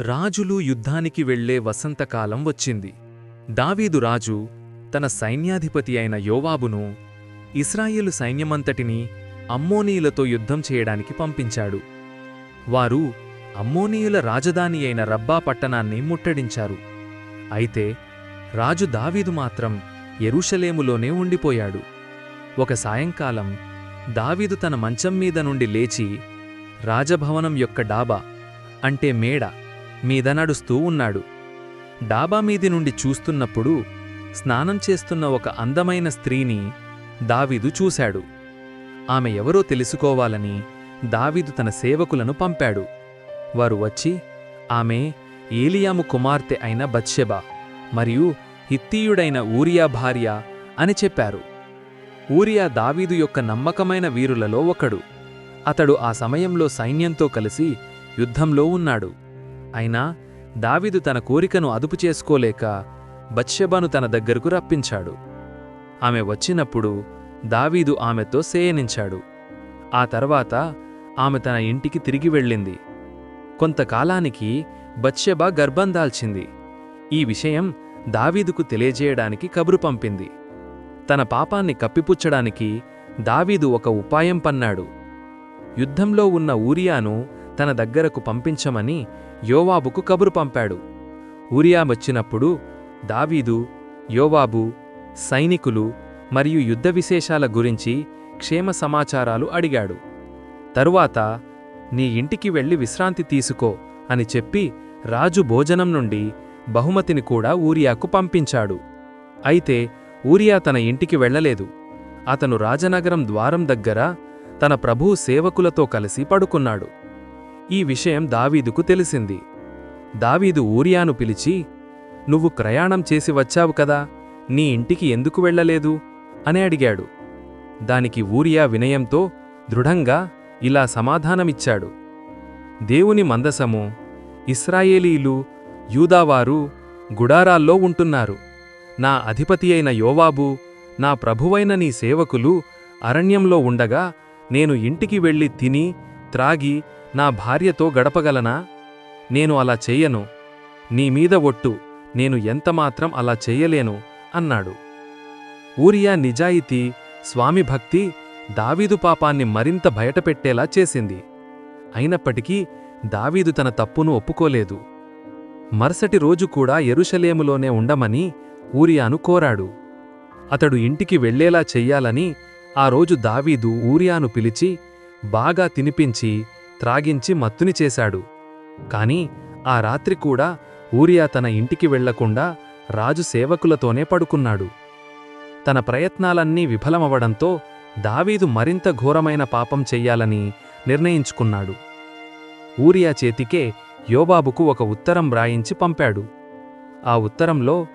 రాజులు యుద్ధానికి వెళ్ళే వసంతకాలం వచ్చింది. దావీదు రాజు తన సైన్యాధిపతి అయిన యోవాబును ఇస్రాయేలు సైన్యమంతటినీ అమ్మోనీయులతో యుద్ధం చేయడానికి పంపించాడు. వారు అమ్మోనీయుల రాజధాని అయిన రబ్బా పట్టణాన్ని ముట్టడించారు. అయితే రాజు దావీదు మాత్రం ఎరుషలేములోనే ఉండిపోయాడు. ఒక సాయంకాలం దావీదు తన మంచం మీద నుండి లేచి రాజభవనం యొక్క డాబా అంటే మేడ మీద నడుస్తూ ఉన్నాడు. డాబా మీది నుండి చూస్తున్నప్పుడు స్నానం చేస్తున్న ఒక అందమైన స్త్రీని దావీదు చూశాడు. ఆమె ఎవరో తెలుసుకోవాలని దావీదు తన సేవకులను పంపాడు. వారు వచ్చి ఆమె ఏలియాము కుమార్తె అయిన బత్షెబా మరియు హిత్తీయుడైన ఊరియా భార్య అని చెప్పారు. ఊరియా దావీదు యొక్క నమ్మకమైన వీరులలో ఒకడు. అతడు ఆ సమయంలో సైన్యంతో కలిసి యుద్ధంలో ఉన్నాడు. అయినా దావీదు తన కోరికను అదుపు చేసుకోలేక బత్షెబను తన దగ్గరకు రప్పించాడు. ఆమె వచ్చినప్పుడు దావీదు ఆమెతో సేయనించాడు ఆ తర్వాత ఆమె తన ఇంటికి తిరిగి వెళ్ళింది. కొంతకాలానికి బత్షెబ గర్భం దాల్చింది. ఈ విషయం దావీదుకు తెలియజేయడానికి కబురు పంపింది. తన పాపాన్ని కప్పిపుచ్చడానికి దావీదు ఒక ఉపాయం పన్నాడు. యుద్ధంలో ఉన్న ఊరియాను తన దగ్గరకు పంపించమని యోవాబుకు కబురు పంపాడు. ఊరియా వచ్చినప్పుడు దావీదు యోవాబు సైనికులు మరియు యుద్ధ విశేషాల గురించి క్షేమ సమాచారాలు అడిగాడు. తరువాత నీ ఇంటికి వెళ్ళి విశ్రాంతి తీసుకో అని చెప్పి రాజు భోజనం నుండి బహుమతిని కూడా ఊరియాకు పంపించాడు. అయితే ఊరియా తన ఇంటికి వెళ్ళలేదు. అతను రాజనగరం ద్వారం దగ్గర తన ప్రభువు సేవకులతో కలిసి పడుకున్నాడు. ఈ విషయం దావీదుకు తెలిసింది. దావీదు ఊరియాను పిలిచి నువ్వు ప్రయాణం చేసి వచ్చావు కదా నీ ఇంటికి ఎందుకు వెళ్ళలేదు? అని అడిగాడు. దానికి ఊరియా వినయంతో దృఢంగా ఇలా సమాధానమిచ్చాడు. దేవుని మందసము ఇస్రాయేలీలు యూదావారు గుడారాల్లో ఉంటున్నారు. నా అధిపతి అయిన యోవాబు నా ప్రభువైన నీ సేవకులు అరణ్యంలో ఉండగా నేను ఇంటికి వెళ్ళి తిని త్రాగి నా భార్యతో గడపగలనా? నేను అలా చెయ్యను. నీ మీద ఒట్టు. నేను ఎంతమాత్రం అలా చెయ్యలేను అన్నాడు. ఊరియా నిజాయితీ స్వామి భక్తి దావీదు పాపాన్ని మరింత బయటపెట్టేలా చేసింది. అయినప్పటికీ దావీదు తన తప్పును ఒప్పుకోలేదు. మరుసటి రోజు కూడా ఎరుషలేములోనే ఉండమని ఊరియాను కోరాడు. అతడు ఇంటికి వెళ్ళేలా చెయ్యాలని ఆ రోజు దావీదు ఊరియాను పిలిచి బాగా తినిపించి త్రాగించి మత్తుని చేశాడు. కాని ఆ రాత్రి కూడా ఊరియా తన ఇంటికి వెళ్ళకుండా రాజు సేవకులతోనే పడుకున్నాడు. తన ప్రయత్నాలన్నీ విఫలమవడంతో దావీదు మరింత ఘోరమైన పాపం చెయ్యాలని నిర్ణయించుకున్నాడు. ఊరియా చేతికే యోబాబుకు ఒక ఉత్తరం వ్రాయించి పంపాడు. ఆ ఉత్తరంలో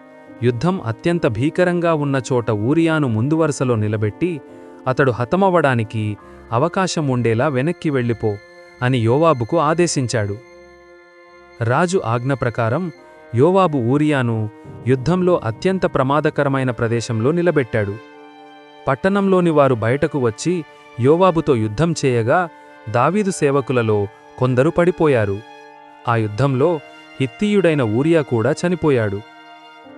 యుద్ధం అత్యంత భీకరంగా ఉన్న చోట ఊరియాను ముందు వరుసలో నిలబెట్టి అతడు హతమవ్వడానికి అవకాశం ఉండేలా వెనక్కి వెళ్ళిపో అని యోవాబుకు ఆదేశించాడు. రాజు ఆజ్ఞ ప్రకారం యోవాబు ఊరియాను యుద్ధంలో అత్యంత ప్రమాదకరమైన ప్రదేశంలో నిలబెట్టాడు. పట్టణంలోని వారు బయటకు వచ్చి యోవాబుతో యుద్ధం చేయగా దావీదు సేవకులలో కొందరు పడిపోయారు. ఆ యుద్ధంలో హిత్తీయుడైన ఊరియా కూడా చనిపోయాడు.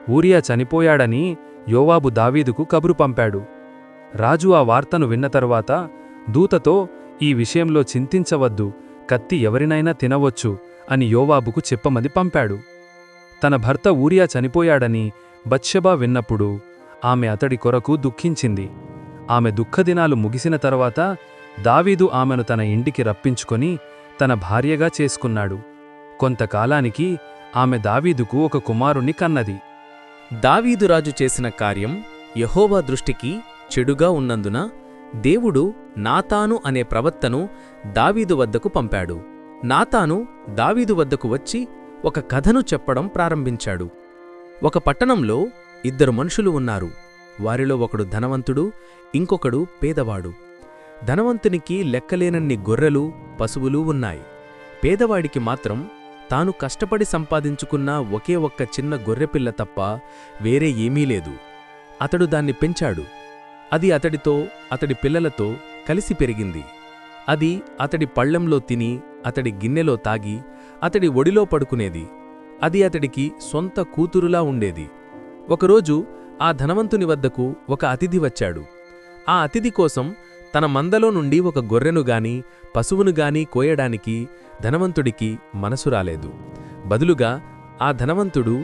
ఊరియా చనిపోయాడని యోవాబు దావీదుకు కబురు పంపాడు. రాజు ఆ వార్తను విన్న తరువాత దూతతో ఈ విషయంలో చింతించవద్దు. కత్తి ఎవరినైనా తినవచ్చు అని యోవాబుకు చెప్పమని పంపాడు. తన భర్త ఊరియా చనిపోయాడని బత్షబా విన్నప్పుడు ఆమె అతడి కొరకు దుఃఖించింది. ఆమె దుఃఖదినాలు ముగిసిన తర్వాత దావీదు ఆమెను తన ఇంటికి రప్పించుకొని తన భార్యగా చేసుకున్నాడు. కొంతకాలానికి ఆమె దావీదుకు ఒక కుమారుణ్ణి కన్నది. దావీదురాజు చేసిన కార్యం యహోవా దృష్టికి చెడుగా ఉన్నందున దేవుడు నాతాను అనే ప్రవక్తను దావీదు వద్దకు పంపాడు. నాతాను దావీదు వద్దకు వచ్చి ఒక కథను చెప్పడం ప్రారంభించాడు. ఒక పట్టణంలో ఇద్దరు మనుషులు ఉన్నారు. వారిలో ఒకడు ధనవంతుడు ఇంకొకడు పేదవాడు. ధనవంతునికి లెక్కలేనన్ని గొర్రెలు పశువులు ఉన్నాయి. పేదవాడికి మాత్రం తాను కష్టపడి సంపాదించుకున్న ఒకే ఒక్క చిన్న గొర్రెపిల్ల తప్ప వేరే ఏమీ లేదు. అతడు దాన్ని పెంచాడు. అది అతడితో అతడి పిల్లలతో కలిసి పెరిగింది. అది అతడి పళ్ళెంలో తిని అతడి గిన్నెలో తాగి అతడి ఒడిలో పడుకునేది. అది అతడికి సొంత కూతురులా ఉండేది. ఒకరోజు ఆ ధనవంతుని వద్దకు ఒక అతిథి వచ్చాడు. ఆ అతిథి కోసం తన మందలో నుండి ఒక గొర్రెను గాని పశువును గాని కోయడానికి ధనవంతుడికి మనసు రాలేదు. బదులుగా ఆ ధనవంతుడు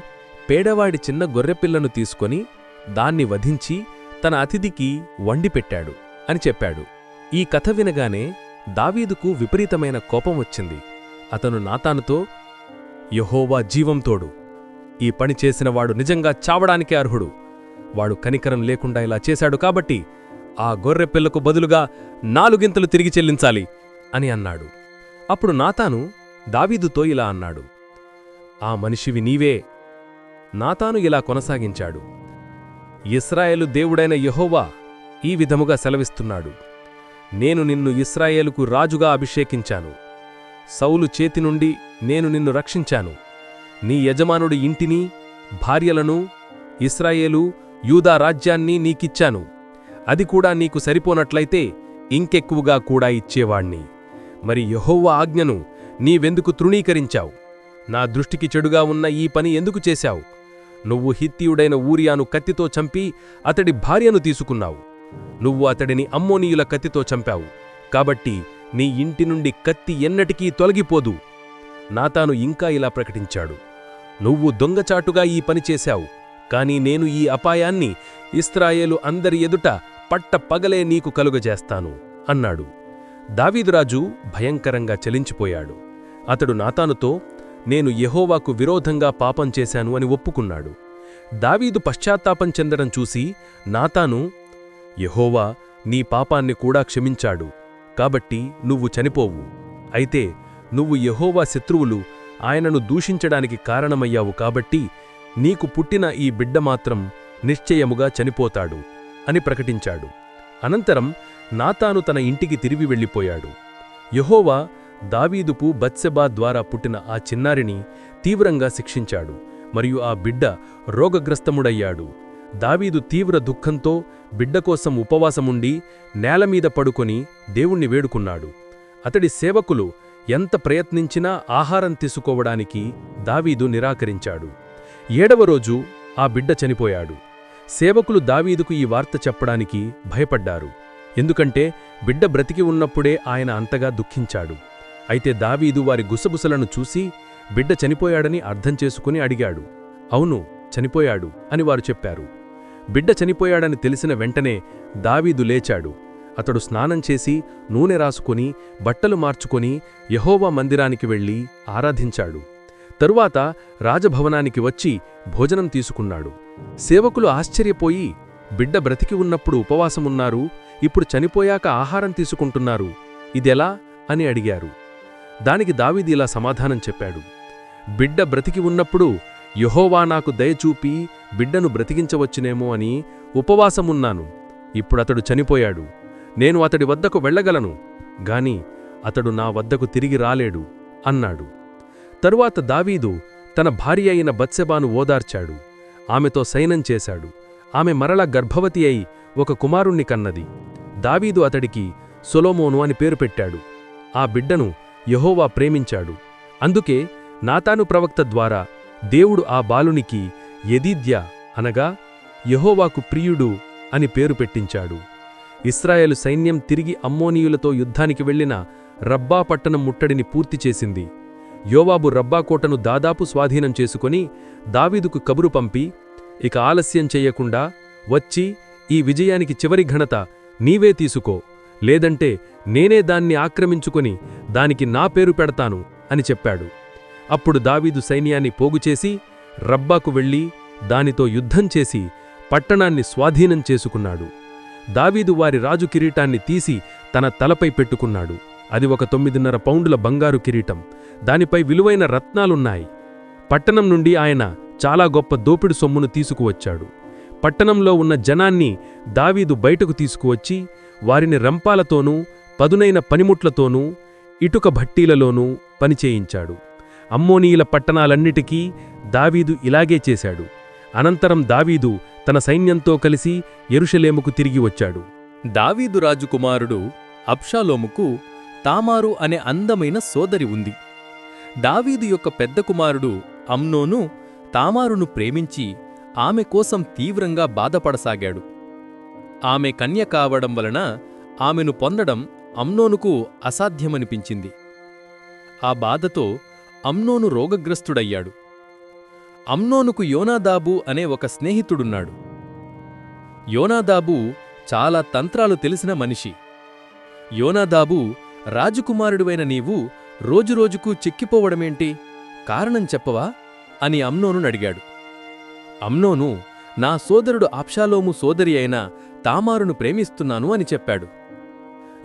పేడవాడి చిన్న గొర్రెపిల్లను తీసుకొని దాన్ని వధించి తన అతిథికి వండిపెట్టాడు అని చెప్పాడు. ఈ కథ వినగానే దావీదుకు విపరీతమైన కోపం వచ్చింది. అతను నాతానుతో యహోవా జీవంతోడు ఈ పని చేసినవాడు నిజంగా చావడానికే అర్హుడు. వాడు కనికరం లేకుండా ఇలా చేశాడు కాబట్టి ఆ గొర్రె పిల్లకు బదులుగా నాలుగింతలు తిరిగి చెల్లించాలి అని అన్నాడు. అప్పుడు నాతాను దావీదుతో ఇలా అన్నాడు ఆ మనిషివి నీవే. నాతాను ఇలా కొనసాగించాడు. ఇస్రాయేలు దేవుడైన యహోవా ఈ విధముగా సెలవిస్తున్నాడు. నేను నిన్ను ఇస్రాయేలుకు రాజుగా అభిషేకించాను. సౌలు చేతి నుండి నేను నిన్ను రక్షించాను. నీ యజమానుడి ఇంటిని భార్యలను ఇస్రాయేలు యూదా రాజ్యాన్ని నీకిచ్చాను. అది కూడా నీకు సరిపోనట్లయితే ఇంకెక్కువగా కూడా ఇచ్చేవాణ్ణి. మరి యహోవ ఆజ్ఞను నీవెందుకు తృణీకరించావు? నా దృష్టికి చెడుగా ఉన్న ఈ పని ఎందుకు చేశావు? నువ్వు హిత్తియుడైన ఊరియాను కత్తితో చంపి అతడి భార్యను తీసుకున్నావు. నువ్వు అతడిని అమ్మోనీయుల కత్తితో చంపావు. కాబట్టి నీ ఇంటి నుండి కత్తి ఎన్నటికీ తొలగిపోదు. నాతాను ఇంకా ఇలా ప్రకటించాడు. నువ్వు దొంగచాటుగా ఈ పని చేశావు. కాని నేను ఈ అపాయాన్ని ఇస్రాయేలు అందరి ఎదుట పట్ట పగలే నీకు కలుగజేస్తాను అన్నాడు. దావీదురాజు భయంకరంగా చలించిపోయాడు. అతడు నాతానుతో నేను యహోవాకు విరోధంగా పాపం చేశాను అని ఒప్పుకున్నాడు. దావీదు పశ్చాత్తాపం చెందడం చూసి నాతాను యహోవా నీ పాపాన్ని కూడా క్షమించాడు. కాబట్టి నువ్వు చనిపోవు. అయితే నువ్వు యహోవా శత్రువులు ఆయనను దూషించడానికి కారణమయ్యావు కాబట్టి నీకు పుట్టిన ఈ బిడ్డ మాత్రం నిశ్చయముగా చనిపోతాడు అని ప్రకటించాడు. అనంతరం నాతాను తన ఇంటికి తిరిగి వెళ్ళిపోయాడు. యహోవా దావీదుపు బత్సెబా ద్వారా పుట్టిన ఆ చిన్నారిని తీవ్రంగా శిక్షించాడు మరియు ఆ బిడ్డ రోగగ్రస్తముడయ్యాడు. దావీదు తీవ్ర దుఃఖంతో బిడ్డ కోసం ఉపవాసముండి నేలమీద పడుకొని దేవుణ్ణి వేడుకున్నాడు. అతడి సేవకులు ఎంత ప్రయత్నించినా ఆహారం తీసుకోవడానికి దావీదు నిరాకరించాడు. ఏడవ రోజు ఆ బిడ్డ చనిపోయాడు. సేవకులు దావీదుకు ఈ వార్త చెప్పడానికి భయపడ్డారు. ఎందుకంటే బిడ్డ బ్రతికి ఉన్నప్పుడే ఆయన అంతగా దుఃఖించాడు. అయితే దావీదు వారి గుసగుసలను చూసి బిడ్డ చనిపోయాడని అర్థం చేసుకుని అడిగాడు. అవును చనిపోయాడు అని వారు చెప్పారు. బిడ్డ చనిపోయాడని తెలిసిన వెంటనే దావీదు లేచాడు. అతడు స్నానం చేసి నూనె రాసుకొని బట్టలు మార్చుకొని యహోవా మందిరానికి వెళ్ళి ఆరాధించాడు. తరువాత రాజభవనానికి వచ్చి భోజనం తీసుకున్నాడు. సేవకులు ఆశ్చర్యపోయి బిడ్డ బ్రతికి ఉన్నప్పుడు ఉపవాసమున్నారు ఇప్పుడు చనిపోయాక ఆహారం తీసుకుంటున్నారు ఇదెలా? అని అడిగారు. దానికి దావీదు ఇలా సమాధానం చెప్పాడు. బిడ్డ బ్రతికి ఉన్నప్పుడు యెహోవా నాకు దయచూపి బిడ్డను బ్రతికించవచ్చునేమో అని ఉపవాసమున్నాను. ఇప్పుడతడు చనిపోయాడు. నేను అతడి వద్దకు వెళ్ళగలను. గాని అతడు నా వద్దకు తిరిగి రాలేడు అన్నాడు. తరువాత దావీదు తన భార్య అయిన బత్సెబాను ఓదార్చాడు. ఆమెతో సైనం చేశాడు. ఆమె మరల గర్భవతి అయి ఒక కుమారుణ్ణి కన్నది. దావీదు అతడికి సొలోమోను అని పేరు పెట్టాడు. ఆ బిడ్డను యహోవా ప్రేమించాడు. అందుకే నాతాను ప్రవక్త ద్వారా దేవుడు ఆ బాలునికి యదీద్య అనగా యహోవాకు ప్రియుడు అని పేరు పెట్టించాడు. ఇస్రాయేలు సైన్యం తిరిగి అమ్మోనీయులతో యుద్ధానికి వెళ్ళిన రబ్బా పట్టణం ముట్టడిని పూర్తి చేసింది. యోవాబు రబ్బా కోటను దాదాపు స్వాధీనం చేసుకుని దావీదుకు కబురు పంపి ఇక ఆలస్యం చెయ్యకుండా వచ్చి ఈ విజయానికి చివరి ఘనత నీవే తీసుకో లేదంటే నేనే దాన్ని ఆక్రమించుకొని దానికి నా పేరు పెడతాను అని చెప్పాడు. అప్పుడు దావీదు సైన్యాన్ని పోగుచేసి రబ్బాకు వెళ్ళి దానితో యుద్ధం చేసి పట్టణాన్ని స్వాధీనం చేసుకున్నాడు. దావీదు వారి రాజు కిరీటాన్ని తీసి తన తలపై పెట్టుకున్నాడు. అది ఒక తొమ్మిదిన్నర పౌండుల బంగారు కిరీటం. దానిపై విలువైన రత్నాలున్నాయి. పట్టణం నుండి ఆయన చాలా గొప్ప దోపిడి సొమ్మును తీసుకువచ్చాడు. పట్టణంలో ఉన్న జనాన్ని దావీదు బయటకు తీసుకువచ్చి వారిని రంపాలతోనూ పదునైన పనిముట్లతోనూ ఇటుక భట్టీలలోనూ పనిచేయించాడు అమ్మోనీయుల పట్టణాలన్నిటికీ దావీదు ఇలాగే చేశాడు. అనంతరం దావీదు తన సైన్యంతో కలిసి ఎరుషలేముకు తిరిగి వచ్చాడు. దావీదు రాజుకుమారుడు అబ్షాలోముకు తామారు అనే అందమైన సోదరి ఉంది. దావీదు యొక్క పెద్ద కుమారుడు అమ్నోను తామారును ప్రేమించి ఆమె కోసం తీవ్రంగా బాధపడసాగాడు. ఆమె కన్య కావడం వలన ఆమెను పొందడం అమ్నోనుకు అసాధ్యమనిపించింది. ఆ బాధతో అమ్నోను రోగగ్రస్తుడయ్యాడు. అమ్నోనుకు యోనాదాబు అనే ఒక స్నేహితుడున్నాడు. యోనాదాబు చాలా తంత్రాలు తెలిసిన మనిషి. యోనాదాబు రాజకుమారుడివైన నీవు రోజురోజుకు చిక్కిపోవడమేంటి? కారణం చెప్పవా? అని అమ్నోను అడిగాడు అమ్నోను నా సోదరుడు అప్షాలోము సోదరి అయిన తామారును ప్రేమిస్తున్నాను అని చెప్పాడు.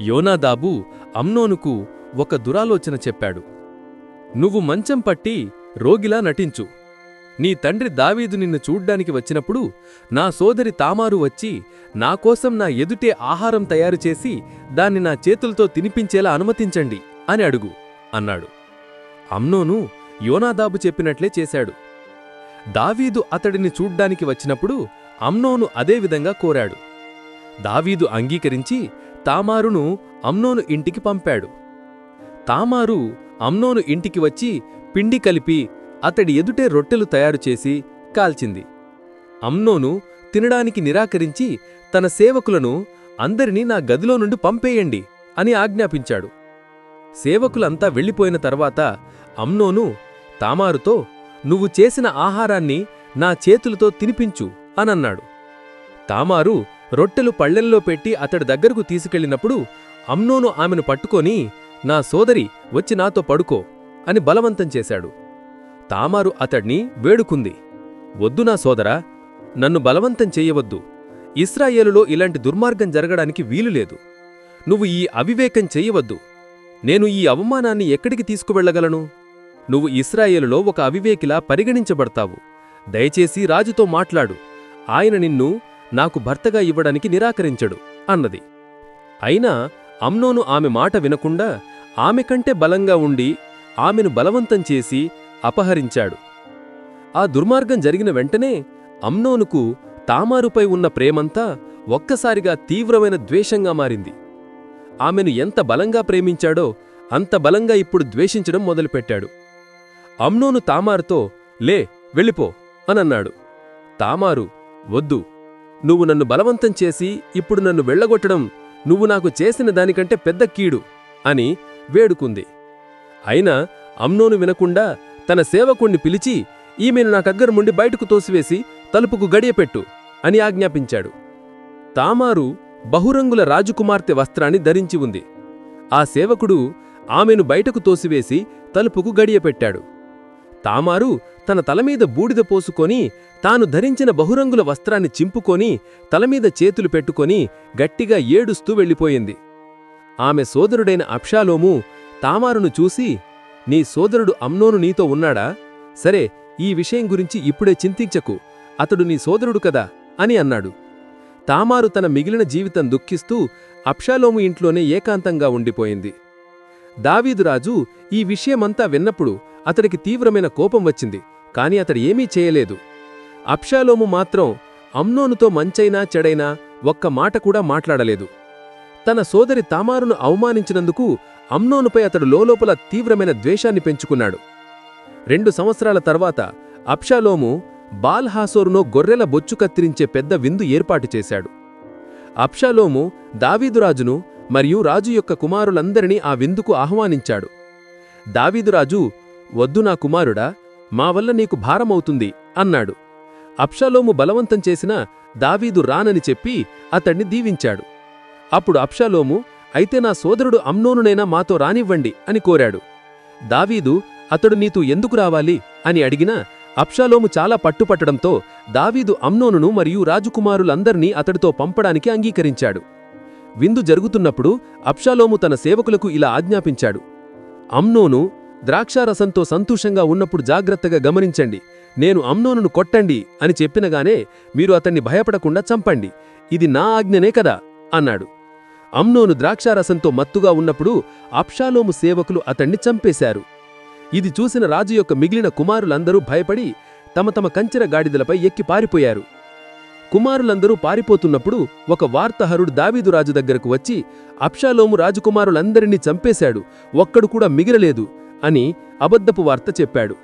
యోనాదాబు అమ్నోనుకు ఒక దురాలోచన చెప్పాడు. నువ్వు మంచం పట్టి రోగిలా నటించు. నీ తండ్రి దావీదు నిన్ను చూడ్డానికి వచ్చినప్పుడు నా సోదరి తామారు వచ్చి నాకోసం నా ఎదుటే ఆహారం తయారు చేసి దాన్ని నా చేతులతో తినిపించేలా అనుమతించండి అని అడుగు అన్నాడు. అమ్నోను యోనాదాబు చెప్పినట్లే చేశాడు. దావీదు అతడిని చూడ్డానికి వచ్చినప్పుడు అమ్నోను అదేవిధంగా కోరాడు. దావీదు అంగీకరించి తామారును అమ్నోను ఇంటికి పంపాడు. తామారు అమ్నోను ఇంటికి వచ్చి పిండి కలిపి అతడి ఎదుటే రొట్టెలు తయారుచేసి కాల్చింది. అమ్నోను తినడానికి నిరాకరించి తన సేవకులను అందరినీ నా గదిలో నుండి పంపేయండి అని ఆజ్ఞాపించాడు. సేవకులంతా వెళ్ళిపోయిన తర్వాత అమ్నోను తామారుతో నువ్వు చేసిన ఆహారాన్ని నా చేతులతో తినిపించు అనన్నాడు. తామారు రొట్టెలు పళ్ళెంలో పెట్టి అతడి దగ్గరకు తీసుకెళ్ళినప్పుడు అమ్నోను ఆమెను పట్టుకొని నా సోదరి వచ్చి నాతో పడుకో అని బలవంతం చేశాడు. తామారు అతడ్ని వేడుకుంది. వద్దు నా సోదరా నన్ను బలవంతం చెయ్యవద్దు ఇస్రాయేలులో ఇలాంటి దుర్మార్గం జరగడానికి వీలులేదు నువ్వు ఈ అవివేకం చెయ్యవద్దు నేను ఈ అవమానాన్ని ఎక్కడికి తీసుకువెళ్ళగలను నువ్వు ఇస్రాయేలులో ఒక అవివేకిలా పరిగణించబడతావు. దయచేసి రాజుతో మాట్లాడు. ఆయన నిన్ను నాకు భర్తగా ఇవ్వడానికి నిరాకరించడు అన్నది. అయినా అమ్నోను ఆమె మాట వినకుండా ఆమె కంటే బలంగా ఉండి ఆమెను బలవంతం చేసి అపహరించాడు. ఆ దుర్మార్గం జరిగిన వెంటనే అమ్నోనుకు తామారుపై ఉన్న ప్రేమంతా ఒక్కసారిగా తీవ్రమైన ద్వేషంగా మారింది. ఆమెను ఎంత బలంగా ప్రేమించాడో అంత బలంగా ఇప్పుడు ద్వేషించడం మొదలుపెట్టాడు. అమ్నోను తామారుతో లే వెళ్ళిపో అనన్నాడు. తామారు వద్దు నువ్వు నన్ను బలవంతం చేసి ఇప్పుడు నన్ను వెళ్ళగొట్టడం నువ్వు నాకు చేసిన దానికంటే పెద్ద కీడు అని వేడుకుంది. అయినా అమ్నోను వినకుండా తన సేవకుణ్ణి పిలిచి ఈమెను నా బయటకు తోసివేసి తలుపుకు గడియపెట్టు అని ఆజ్ఞాపించాడు. తామారు బహురంగుల రాజకుమార్తె వస్త్రాన్ని ధరించి ఉంది. ఆ సేవకుడు ఆమెను బయటకు తోసివేసి తలుపుకు గడియపెట్టాడు. తామారు తన తలమీద బూడిద పోసుకొని తాను ధరించిన బహురంగుల వస్త్రాన్ని చింపుకొని తలమీద చేతులు పెట్టుకొని గట్టిగా ఏడుస్తూ వెళ్ళిపోయింది. ఆమె సోదరుడైన అప్షాలోము తామారును చూసి నీ సోదరుడు అమ్నోను నీతో ఉన్నాడా? సరే ఈ విషయం గురించి ఇప్పుడే చింతించకు. అతడు నీ సోదరుడు కదా? అని అన్నాడు. తామారు తన మిగిలిన జీవితం దుఃఖిస్తూ అప్షాలోము ఇంట్లోనే ఏకాంతంగా ఉండిపోయింది. దావీదురాజు ఈ విషయమంతా విన్నప్పుడు అతడికి తీవ్రమైన కోపం వచ్చింది. కాని అతడు ఏమీ చేయలేదు. అప్షాలోము మాత్రం అమ్నోనుతో మంచైనా చెడైనా ఒక్క మాట కూడా మాట్లాడలేదు. తన సోదరి తామారును అవమానించినందుకు అమ్నోనుపై అతడు లోలోపల తీవ్రమైన ద్వేషాన్ని పెంచుకున్నాడు. రెండు సంవత్సరాల తర్వాత అప్షాలోము బాల్హాసోరునో గొర్రెల బొచ్చు కత్తిరించే పెద్ద విందు ఏర్పాటు చేశాడు. అప్షాలోము దావీదురాజును మరియు రాజు యొక్క కుమారులందరినీ ఆ విందుకు ఆహ్వానించాడు. దావీదురాజు వద్దు నా కుమారుడా మా వల్ల నీకు భారమవుతుంది అన్నాడు. అప్షాలోము బలవంతం చేసినా దావీదు రానని చెప్పి అతణ్ణి దీవించాడు. అప్పుడు అప్షాలోము అయితే నా సోదరుడు అమ్నోనునైనా మాతో రానివ్వండి అని కోరాడు. దావీదు అతడు నీతో ఎందుకు రావాలి? అని అడిగినా అప్షాలోము చాలా పట్టుపట్టడంతో దావీదు అమ్నోనును మరియు రాజకుమారులందర్నీ అతడితో పంపడానికి అంగీకరించాడు. విందు జరుగుతున్నప్పుడు అప్షాలోము తన సేవకులకు ఇలా ఆజ్ఞాపించాడు. అమ్నోను ద్రాక్షారసంతో సంతోషంగా ఉన్నప్పుడు జాగ్రత్తగా గమనించండి. నేను అమ్నోనును కొట్టండి అని చెప్పినగానే మీరు అతన్ని భయపడకుండా చంపండి. ఇది నా ఆజ్ఞనే కదా అన్నాడు. అమ్నోను ద్రాక్షారసంతో మత్తుగా ఉన్నప్పుడు అప్షాలోము సేవకులు అతణ్ణి చంపేశారు. ఇది చూసిన రాజు యొక్క మిగిలిన కుమారులందరూ భయపడి తమ తమ కంచెర గాడిదలపై ఎక్కి పారిపోయారు. కుమారులందరూ పారిపోతున్నప్పుడు ఒక వార్తహరుడు దావీదు రాజు దగ్గరకు వచ్చి అప్షాలోము రాజకుమారులందరినీ చంపేశాడు. ఒక్కడు కూడా మిగిలలేదు. అని అబద్ధపు వార్త చెప్పాడు.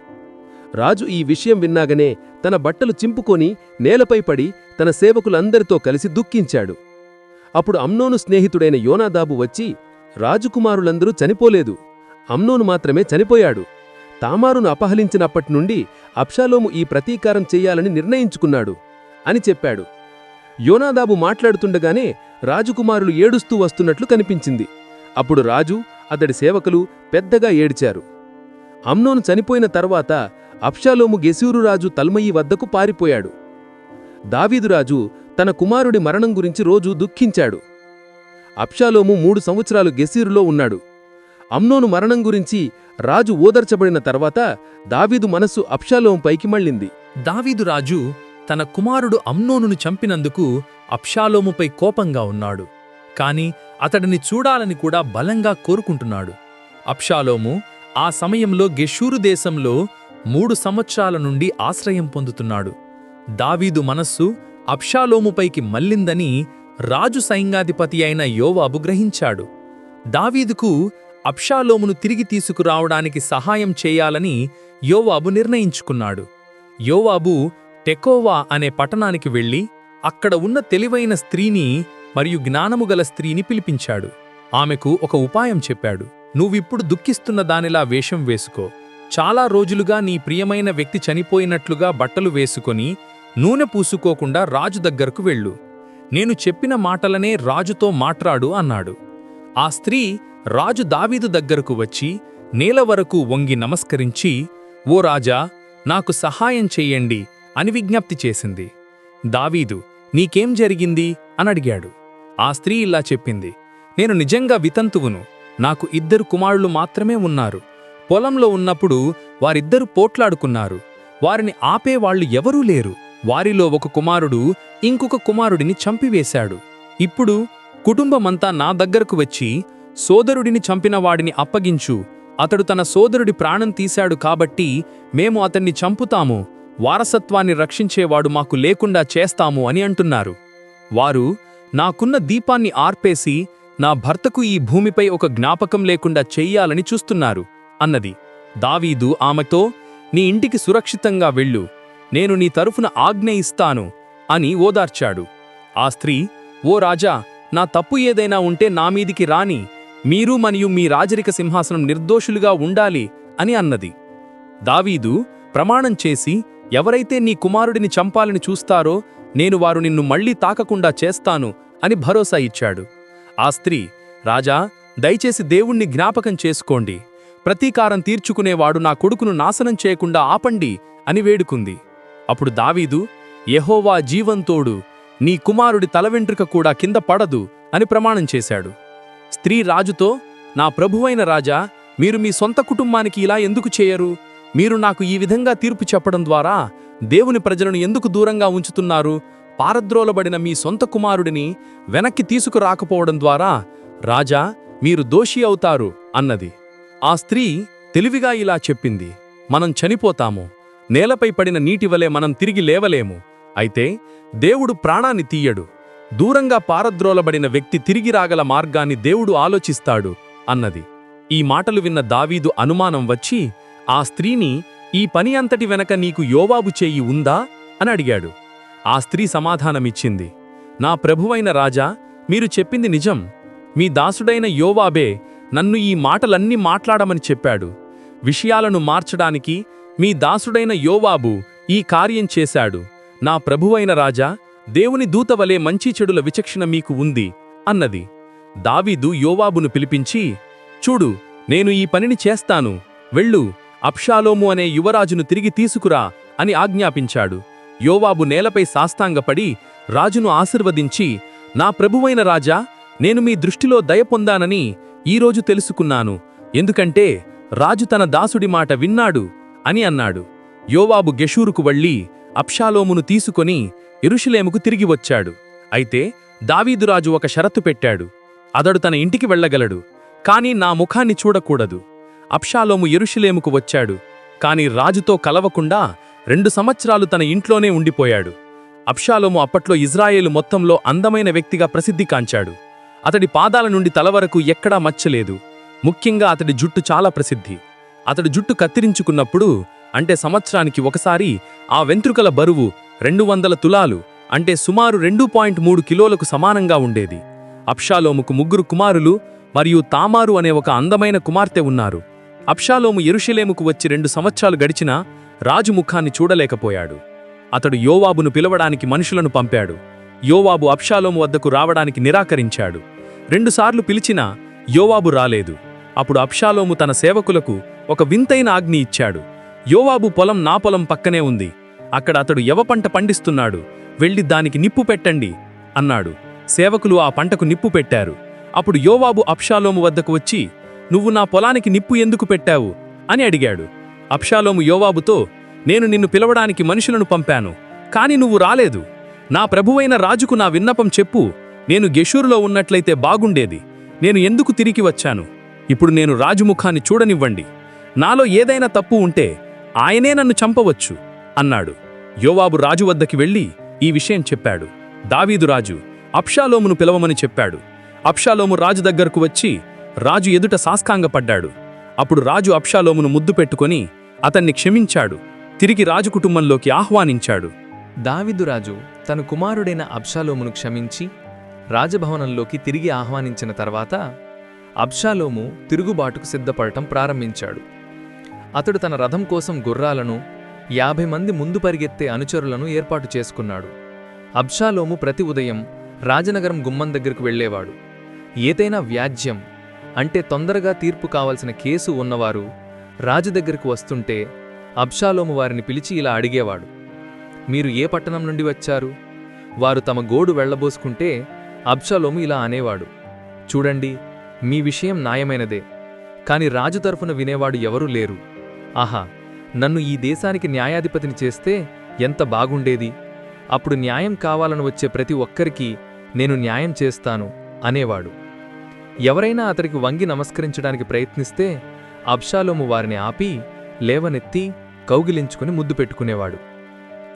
రాజు ఈ విషయం విన్నాగనే తన బట్టలు చింపుకొని నేలపై పడి తన సేవకులందరితో కలిసి దుఃఖించాడు. అప్పుడు అమ్నోను స్నేహితుడైన యోనాదాబు వచ్చి రాజుకుమారులందరూ చనిపోలేదు. అమ్నోను మాత్రమే చనిపోయాడు. తామారును అపహరించినప్పటి నుండి ఈ ప్రతీకారం చెయ్యాలని నిర్ణయించుకున్నాడు అని చెప్పాడు. యోనాదాబు మాట్లాడుతుండగానే రాజుకుమారులు ఏడుస్తూ వస్తున్నట్లు కనిపించింది. అప్పుడు రాజు అతడి సేవకులు పెద్దగా ఏడ్చారు. అమ్నోను చనిపోయిన తర్వాత అప్షాలోము గెసూరురాజు తల్మయి వద్దకు పారిపోయాడు. దావీదురాజు తన కుమారుడి మరణం గురించి రోజూ దుఃఖించాడు. అప్షాలోము మూడు సంవత్సరాలు గెసీరులో ఉన్నాడు. అమ్నోను మరణం గురించి రాజు ఓదర్చబడిన తర్వాత దావీదు మనస్సు అబ్షాలోముపైకి మళ్ళింది. దావీదు రాజు తన కుమారుడు అమ్నోనును చంపినందుకు అప్షాలోముపై కోపంగా ఉన్నాడు. కాని అతడిని చూడాలని కూడా బలంగా కోరుకుంటున్నాడు. అప్షాలోము ఆ సమయంలో గెషూరు దేశంలో మూడు సంవత్సరాల నుండి ఆశ్రయం పొందుతున్నాడు. దావీదు మనస్సు అప్షాలోముపైకి మల్లిందని రాజు సైన్యాధిపతి అయిన యోవాబు గ్రహించాడు. దావీదుకు అప్షాలోమును తిరిగి తీసుకురావడానికి సహాయం చేయాలని యోవాబు నిర్ణయించుకున్నాడు. యోవాబు టెకోవా అనే పట్టణానికి వెళ్ళి అక్కడ ఉన్న తెలివైన స్త్రీని మరియు జ్ఞానము గల స్త్రీని పిలిపించాడు. ఆమెకు ఒక ఉపాయం చెప్పాడు. నువ్విప్పుడు దుఃఖిస్తున్న దానిలా వేషం వేసుకో. చాలా రోజులుగా నీ ప్రియమైన వ్యక్తి చనిపోయినట్లుగా బట్టలు వేసుకొని నూనె పూసుకోకుండా రాజు దగ్గరకు వెళ్ళు. నేను చెప్పిన మాటలనే రాజుతో మాట్లాడు అన్నాడు. ఆ స్త్రీ రాజు దావీదు దగ్గరకు వచ్చి నేల వరకు వంగి నమస్కరించి ఓ రాజా నాకు సహాయం చెయ్యండి అని విజ్ఞప్తి చేసింది. దావీదు నీకేం జరిగింది? అనడిగాడు ఆ స్త్రీ ఇలా చెప్పింది నేను నిజంగా వితంతువును. నాకు ఇద్దరు కుమారులు మాత్రమే ఉన్నారు. పొలంలో ఉన్నప్పుడు వారిద్దరు పోట్లాడుకున్నారు. వారిని ఆపేవాళ్ళు ఎవరూ లేరు. వారిలో ఒక కుమారుడు ఇంకొక కుమారుడిని చంపివేశాడు. ఇప్పుడు కుటుంబమంతా నా దగ్గరకు వచ్చి సోదరుడిని చంపిన వాడిని అప్పగించు. అతడు తన సోదరుడి ప్రాణం తీశాడు కాబట్టి మేము అతన్ని చంపుతాము. వారసత్వాన్ని రక్షించేవాడు మాకు లేకుండా చేస్తాము అని అంటున్నారు. వారు నాకున్న దీపాన్ని ఆర్పేసి నా భర్తకు ఈ భూమిపై ఒక జ్ఞాపకం లేకుండా చెయ్యాలని చూస్తున్నారు అన్నది. దావీదు ఆమెతో నీ ఇంటికి సురక్షితంగా వెళ్ళు నేను నీ తరఫున ఆజ్ఞ ఇస్తాను అని ఓదార్చాడు. ఆ స్త్రీ ఓ రాజా నా తప్పు ఏదైనా ఉంటే నా మీదికి రాని మీరు మరియు మీ రాజరిక సింహాసనం నిర్దోషులుగా ఉండాలి అని అన్నది. దావీదు ప్రమాణం చేసి ఎవరైతే నీ కుమారుడిని చంపాలని చూస్తారో నేను వారు నిన్ను మళ్ళీ తాకకుండా చేస్తాను అని భరోసా ఇచ్చాడు. ఆ స్త్రీ రాజా దయచేసి దేవుణ్ణి జ్ఞాపకం చేసుకోండి. ప్రతీకారం తీర్చుకునేవాడు నా కొడుకును నాశనం చేయకుండా ఆపండి అని వేడుకుంది. అప్పుడు దావీదు యహోవా జీవంతోడు నీ కుమారుడి తల వెంట్రుక కూడా కింద పడదు అని ప్రమాణం చేశాడు. స్త్రీ రాజుతో నా ప్రభువైన రాజా మీరు మీ సొంత కుటుంబానికి ఇలా ఎందుకు చేయరు? మీరు నాకు ఈ విధంగా తీర్పు చెప్పడం ద్వారా దేవుని ప్రజలను ఎందుకు దూరంగా ఉంచుతున్నారు? పారద్రోలబడిన మీ సొంత కుమారుడిని వెనక్కి తీసుకురాకపోవడం ద్వారా రాజా మీరు దోషి అవుతారు అన్నది. ఆ స్త్రీ తెలివిగా ఇలా చెప్పింది. మనం చనిపోతాము. నేలపై పడిన నీటివలే మనం తిరిగి లేవలేము. అయితే దేవుడు ప్రాణాన్ని తీయడు. దూరంగా పారద్రోలబడిన వ్యక్తి తిరిగి రాగల మార్గాన్ని దేవుడు ఆలోచిస్తాడు అన్నది. ఈ మాటలు విన్న దావీదు అనుమానం వచ్చి ఆ స్త్రీని ఈ పని అంతటి వెనక నీకు యోవాబు చేయి ఉందా? అని అడిగాడు. ఆ స్త్రీ సమాధానమిచ్చింది. నా ప్రభువైన రాజా మీరు చెప్పింది నిజం. మీ దాసుడైన యోవాబే నన్ను ఈ మాటలన్నీ మాట్లాడమని చెప్పాడు. విషయాలను మార్చడానికి మీ దాసుడైన యోవాబు ఈ కార్యం చేశాడు. నా ప్రభువైన రాజా దేవుని దూతవలే మంచి చెడుల విచక్షణ మీకు ఉంది అన్నది. దావీదు యోవాబును పిలిపించి చూడు నేను ఈ పనిని చేస్తాను. వెళ్ళు అప్షాలోము అనే యువరాజును తిరిగి తీసుకురా అని ఆజ్ఞాపించాడు. యోవాబు నేలపై సాస్తాంగపడి రాజును ఆశీర్వదించి నా ప్రభువైన రాజా నేను మీ దృష్టిలో దయ పొందానని ఈరోజు తెలుసుకున్నాను. ఎందుకంటే రాజు తన దాసుడి మాట విన్నాడు అని అన్నాడు. యోవాబు గెషూరుకు వెళ్ళి అప్షాలోమును తీసుకొని ఇరుషులేముకు తిరిగి వచ్చాడు. అయితే దావీదురాజు ఒక షరతు పెట్టాడు. అతడు తన ఇంటికి వెళ్ళగలడు కాని నా ముఖాన్ని చూడకూడదు. అప్షాలోము ఎరుషులేముకు వచ్చాడు. కాని రాజుతో కలవకుండా రెండు సంవత్సరాలు తన ఇంట్లోనే ఉండిపోయాడు. అప్షాలోము అప్పట్లో ఇజ్రాయేలు మొత్తంలో అందమైన వ్యక్తిగా ప్రసిద్ధి కాంచాడు. అతడి పాదాల నుండి తల వరకు ఎక్కడా మచ్చలేదు. ముఖ్యంగా అతడి జుట్టు చాలా ప్రసిద్ధి. అతడు జుట్టు కత్తిరించుకున్నప్పుడు అంటే సంవత్సరానికి ఒకసారి ఆ వెంట్రుకల బరువు రెండు వందల తులాలు అంటే సుమారు రెండు పాయింట్ మూడు కిలోలకు సమానంగా ఉండేది. అప్షాలోముకు ముగ్గురు కుమారులు మరియు తామారు అనే ఒక అందమైన కుమార్తె ఉన్నారు. అప్షాలోము ఎరుషలేముకు వచ్చి రెండు సంవత్సరాలు గడిచినా రాజు ముఖాన్ని చూడలేకపోయాడు. అతడు యోవాబును పిలవడానికి మనుషులను పంపాడు. యోవాబు అప్షాలోము వద్దకు రావడానికి నిరాకరించాడు. రెండుసార్లు పిలిచినా యోవాబు రాలేదు. అప్పుడు అప్షాలోము తన సేవకులకు ఒక వింతైన ఆజ్ఞ ఇచ్చాడు. యోవాబు పొలం నా పొలం పక్కనే ఉంది. అక్కడ అతడు యవ పంట పండిస్తున్నాడు. వెళ్ళి దానికి నిప్పు పెట్టండి అన్నాడు. సేవకులు ఆ పంటకు నిప్పు పెట్టారు. అప్పుడు యోవాబు అప్షాలోము వద్దకు వచ్చి నువ్వు నా పొలానికి నిప్పు ఎందుకు పెట్టావు? అని అడిగాడు. అప్షాలోము యోవాబుతో నేను నిన్ను పిలవడానికి మనుషులను పంపాను కాని నువ్వు రాలేదు. నా ప్రభువైన రాజుకు నా విన్నపం చెప్పు నేను గెషూరులో ఉన్నట్లయితే బాగుండేది నేను ఎందుకు తిరిగి వచ్చాను? ఇప్పుడు నేను రాజుముఖాన్ని చూడనివ్వండి. నాలో ఏదైనా తప్పు ఉంటే ఆయనే నన్ను చంపవచ్చు అన్నాడు. యోవాబు రాజు వద్దకి వెళ్ళి ఈ విషయం చెప్పాడు. దావీదు రాజు అప్షాలోమును పిలవమని చెప్పాడు. అప్షాలోము రాజు దగ్గరకు వచ్చి రాజు ఎదుట సాష్కాంగపడ్డాడు అప్పుడు రాజు అప్షాలోమును ముద్దు పెట్టుకొని అతన్ని క్షమించాడు. తిరిగి రాజు కుటుంబంలోకి ఆహ్వానించాడు. దావిదురాజు తన కుమారుడైన అబ్షాలోమును క్షమించి రాజభవనంలోకి తిరిగి ఆహ్వానించిన తర్వాత అబ్షాలోము తిరుగుబాటుకు సిద్ధపడటం ప్రారంభించాడు. అతడు తన రథం కోసం గుర్రాలను యాభై మంది ముందు పరిగెత్తే అనుచరులను ఏర్పాటు చేసుకున్నాడు. అబ్షాలోము ప్రతి ఉదయం రాజనగరం గుమ్మం దగ్గరకు వెళ్ళేవాడు. ఏదైనా వ్యాజ్యం అంటే తొందరగా తీర్పు కావలసిన కేసు ఉన్నవారు రాజు దగ్గరకు వస్తుంటే అబ్షాలోము వారిని పిలిచి ఇలా అడిగేవాడు మీరు ఏ పట్టణం నుండి వచ్చారు? వారు తమ గోడు వెళ్ళబోసుకుంటే అబ్షాలోము ఇలా అనేవాడు చూడండి మీ విషయం న్యాయమైనదే కాని రాజు తరఫున వినేవాడు ఎవరూ లేరు. ఆహా నన్ను ఈ దేశానికి న్యాయాధిపతిని చేస్తే ఎంత బాగుండేది? అప్పుడు న్యాయం కావాలని వచ్చే ప్రతి ఒక్కరికి నేను న్యాయం చేస్తాను అనేవాడు. ఎవరైనా అతడికి వంగి నమస్కరించడానికి ప్రయత్నిస్తే అబ్షాలోము వారిని ఆపి లేవనెత్తి కౌగిలించుకుని ముద్దు పెట్టుకునేవాడు.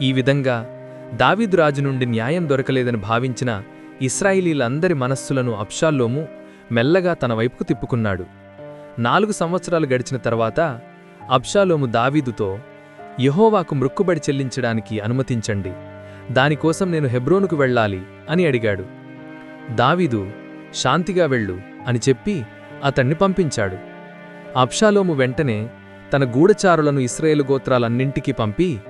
ఈ విధంగా దావీదు రాజు నుండి న్యాయం దొరకలేదని భావించిన ఇస్రాయిలీలందరి మనస్సులను అబ్షాల్లోము మెల్లగా తన వైపుకు తిప్పుకున్నాడు. నాలుగు సంవత్సరాలు గడిచిన తర్వాత అబ్షాలోము దావీదుతో యెహోవాకు మృక్కుబడి చెల్లించడానికి అనుమతించండి. దానికోసం నేను హెబ్రోనుకు వెళ్ళాలి అని అడిగాడు. దావీదు శాంతిగా వెళ్ళు అని చెప్పి అతణ్ణి పంపించాడు. అబ్షాలోము వెంటనే తన గూఢచారులను ఇస్రాయేలు గోత్రాలన్నింటికీ పంపి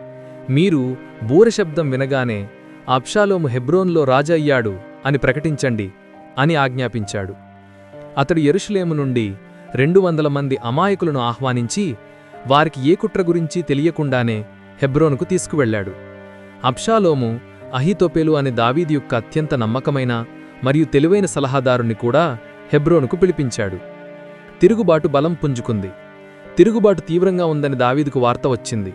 మీరు బూరశబ్దం వినగానే అబ్షాలోము హెబ్రోన్లో రాజయ్యాడు అని ప్రకటించండి అని ఆజ్ఞాపించాడు. అతడు ఎరుషులేము నుండి రెండు వందల మంది అమాయకులను ఆహ్వానించి వారికి ఏ కుట్ర గురించి తెలియకుండానే హెబ్రోనుకు తీసుకువెళ్ళాడు. అబ్షాలోము అహితోపేలు అనే దావీది యొక్క అత్యంత నమ్మకమైన మరియు తెలివైన సలహాదారుని కూడా హెబ్రోనుకు పిలిపించాడు. తిరుగుబాటు బలం పుంజుకుంది. తిరుగుబాటు తీవ్రంగా ఉందని దావీదుకు వార్త వచ్చింది.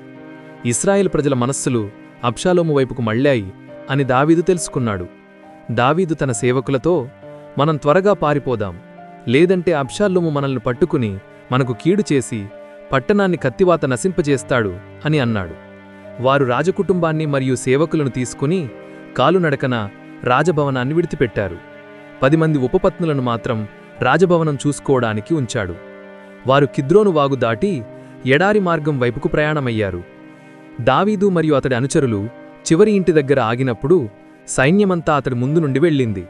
ఇస్రాయేల్ ప్రజల మనస్సులు అబ్షాలోము వైపుకు మళ్ళాయి అని దావీదు తెలుసుకున్నాడు. దావీదు తన సేవకులతో మనం త్వరగా పారిపోదాం. లేదంటే అబ్షాలోము మనల్ని పట్టుకుని మనకు కీడు చేసి పట్టణాన్ని కత్తివాత నశింపజేస్తాడు అని అన్నాడు. వారు రాజకుటుంబాన్ని మరియు సేవకులను తీసుకుని కాలునడకన రాజభవనాన్ని విడిచిపెట్టారు. పది మంది ఉపపత్నులను మాత్రం రాజభవనం చూసుకోవడానికి ఉంచాడు. వారు కిద్రోను వాగు దాటి ఎడారి మార్గం వైపుకు ప్రయాణమయ్యారు. దావీదు మరియు అతడి అనుచరులు చివరి ఇంటి దగ్గర ఆగినప్పుడు సైన్యమంతా అతడి ముందు నుండి వెళ్ళింది.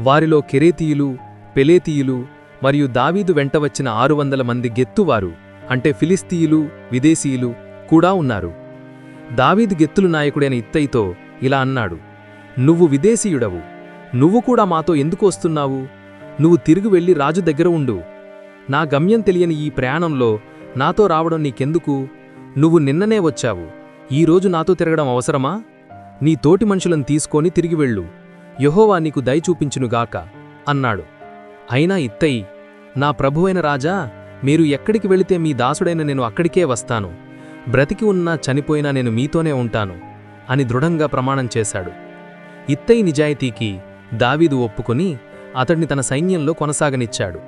వారిలో కెరేతీయులు పెలేతీయులు మరియు దావీదు వెంట వచ్చిన ఆరు వందల మంది గెత్తువారు అంటే ఫిలిస్తీయులు విదేశీయులు కూడా ఉన్నారు. దావీదు గెత్తులు నాయకుడైన ఇత్తయితో ఇలా అన్నాడు నువ్వు విదేశీయుడవు. నువ్వు కూడా మాతో ఎందుకు వస్తున్నావు? నువ్వు తిరిగి వెళ్ళి రాజు దగ్గర ఉండు. నా గమ్యం తెలియని ఈ ప్రయాణంలో నాతో రావడం నీకెందుకు? నువ్వు నిన్ననే వచ్చావు. ఈరోజు నాతో తిరగడం అవసరమా? నీ తోటి మనుషులను తీసుకొని తిరిగి వెళ్ళు. యెహోవా నీకు దయచూపించునుగాక అన్నాడు. అయినా ఇత్తయి నా ప్రభువైన రాజా మీరు ఎక్కడికి వెళితే మీ దాసుడైన నేను అక్కడికే వస్తాను. బ్రతికి ఉన్నా చనిపోయినా నేను మీతోనే ఉంటాను అని దృఢంగా ప్రమాణం చేశాడు. ఇత్తయి నిజాయితీకి దావీదు ఒప్పుకొని అతడిని తన సైన్యంలో కొనసాగనిచ్చాడు.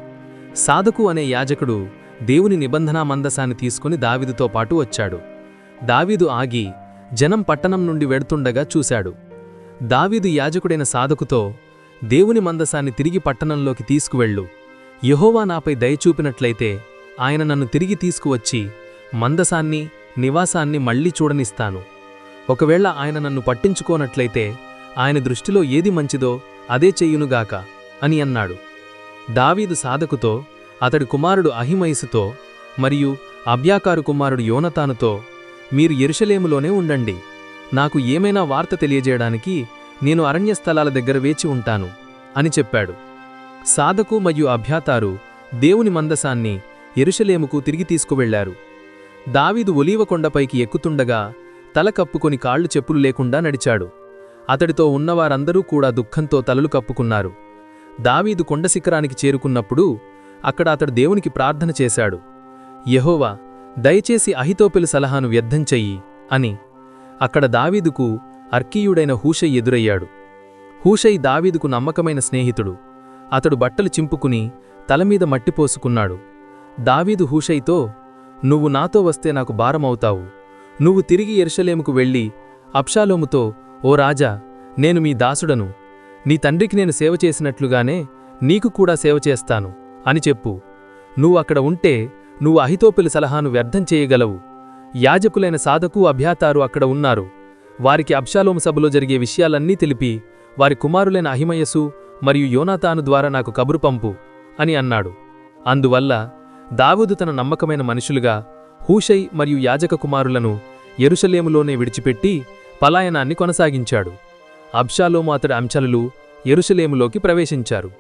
సాధకు అనే యాజకుడు దేవుని నిబంధనా మందసాన్ని తీసుకుని దావీదుతో పాటు వచ్చాడు. దావీదు ఆగి జనం పట్టణం నుండి వెడుతుండగా చూశాడు. దావీదు యాజకుడైన సాధకుతో దేవుని మందసాన్ని తిరిగి పట్టణంలోకి తీసుకువెళ్ళు. యెహోవా నాపై దయచూపినట్లయితే ఆయన నన్ను తిరిగి తీసుకువచ్చి మందసాన్ని నివాసాన్ని మళ్ళీ చూడనిస్తాను. ఒకవేళ ఆయన నన్ను పట్టించుకోనట్లయితే ఆయన దృష్టిలో ఏది మంచిదో అదే చెయ్యునుగాక అని అన్నాడు. దావీదు సాధకుతో అతడి కుమారుడు అహిమయసుతో మరియు అబ్యాకారు కుమారుడు యోనతానుతో మీరు ఎరుషలేములోనే ఉండండి. నాకు ఏమైనా వార్త తెలియజేయడానికి నేను అరణ్యస్థలాల దగ్గర వేచి ఉంటాను అని చెప్పాడు. సాధకు మరియు అభ్యాతారు దేవుని మందసాన్ని ఎరుషలేముకు తిరిగి తీసుకువెళ్ళారు దావీదు ఒలీవ కొండపైకి ఎక్కుతుండగా తల కప్పుకొని కాళ్ళు చెప్పులు లేకుండా నడిచాడు. అతడితో ఉన్నవారందరూ కూడా దుఃఖంతో తలలు కప్పుకున్నారు. దావీదు కొండ శిఖరానికి చేరుకున్నప్పుడు అక్కడ అతడు దేవునికి ప్రార్థన చేశాడు. యహోవా దయచేసి అహితోపెలు సలహాను వ్యర్థం చెయ్యి అని. అక్కడ దావీదుకు అర్కీయుడైన హూషై ఎదురయ్యాడు. హూషై దావీదుకు నమ్మకమైన స్నేహితుడు. అతడు బట్టలు చింపుకుని తలమీద మట్టిపోసుకున్నాడు దావీదు హూషైతో నువ్వు నాతో వస్తే నాకు భారమవుతావు. నువ్వు తిరిగి ఎరుషలేముకు వెళ్ళి అప్షాలోముతో ఓ రాజా నేను మీ దాసుడను. నీ తండ్రికి నేను సేవ చేసినట్లుగానే నీకు కూడా సేవ చేస్తాను అని చెప్పు. నువ్వు అక్కడ ఉంటే నువ్వు అహితోపెలు సలహాను వ్యర్థం చేయగలవు. యాజకులైన సాధకు అభ్యాతారు అక్కడ ఉన్నారు. వారికి అబ్షాలోమ సభలో జరిగే విషయాలన్నీ తెలిపి వారి కుమారులైన అహిమయసు మరియు యోనాతాను ద్వారా నాకు కబురు పంపు అని అన్నాడు. అందువల్ల దావుదు తన నమ్మకమైన మనుషులుగా హూషై మరియు యాజక కుమారులను ఎరుషలేములోనే విడిచిపెట్టి పలాయనాన్ని కొనసాగించాడు. అబ్షాలోము అతడి అంచలలు ఎరుషలేములోకి ప్రవేశించారు.